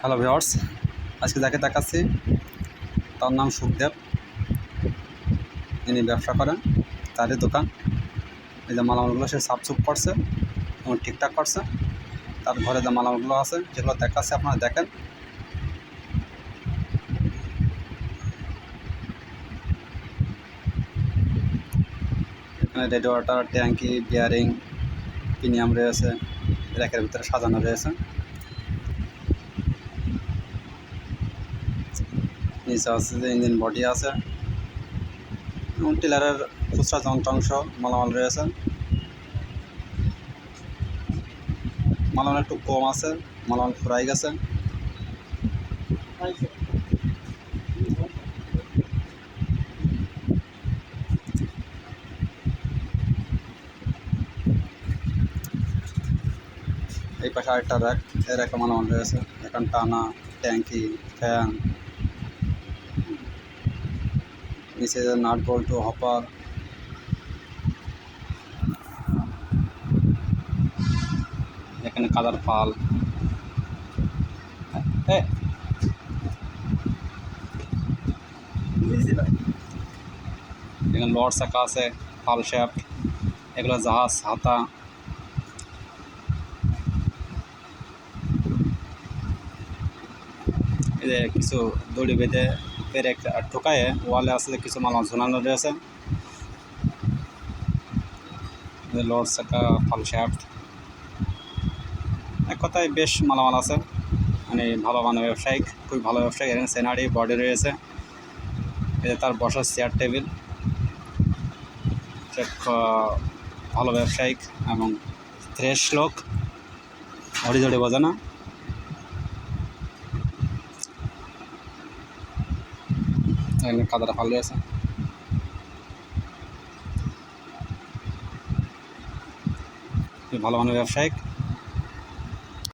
Hello viewers আজকে যাকে দেখাচ্ছি, তার নাম সুখদেব। ইনি ব্যবসা করেন, তারই দোকান। এই যে মালামালগুলো সে সাফসুফ করছে এবং ঠিকঠাক করছে। তার ঘরে যে মালামালগুলো আছে, যেগুলো দেখাচ্ছে, আপনারা দেখেন। এখানে রেডিও ওয়াটার, ট্যাঙ্কি, বিয়ারিং প্রিমিয়াম রয়েছে, র্যাকের ভিতরে সাজানো রয়েছে। নিচে আছে, যে ইঞ্জিন বডি আছে। এবং টিলারের খুচরা যন্ত্রাংশ মালামাল রয়েছে। মালামাল একটু কম আছে, মালামাল ফুরাই গেছে। এই পাশে আরেকটা র্যাক এই র্যাকে মালামাল রয়েছে। এখন টানা, ট্যাঙ্কি fan নিচে যে নাট বল্টু হপার এখানে কাদার পাল এ, এখানে লোয়ার চাকা আছে পাল শ্যাফট এগুলো জাহাজ হাতা কিছু দড়ি বেঁধে পেরে একটা ঠোকায়ে, ওয়ালে আসলে কিছু মাল ঝুলানো রয়েছে। লোড চাকা ফাল এক কথায় বেশ মালামাল আছে। মানে ভালো মানের ব্যবসায়িক, খুবই ভালো ব্যবসায়িক, এখানে সেনারি বডি রয়েছে। তার বসার চেয়ার টেবিল ভালো ব্যবসায়িক এবং ফ্রেশ লোক। হরি ধরে বোঝে না। এখানে কাদাটা ভালো আছে। ভালো মানের ব্যবসায়িক।